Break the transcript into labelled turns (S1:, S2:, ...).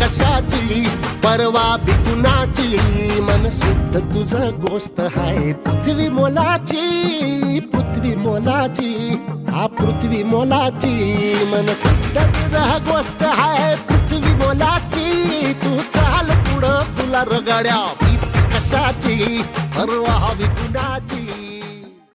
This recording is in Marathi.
S1: कशाची परवा बी कुणाची मन शुद्ध तुझं गोष्ट हाय. पृथ्वी मोलाची पृथ्वी मोलाची हा पृथ्वी मोलाची. मन शुद्ध तुझं गोष्ट हाय. पृथ्वी मोलाची तू चाल पुढं. तुला रगड्या. कशाची? परवा बी कुणाची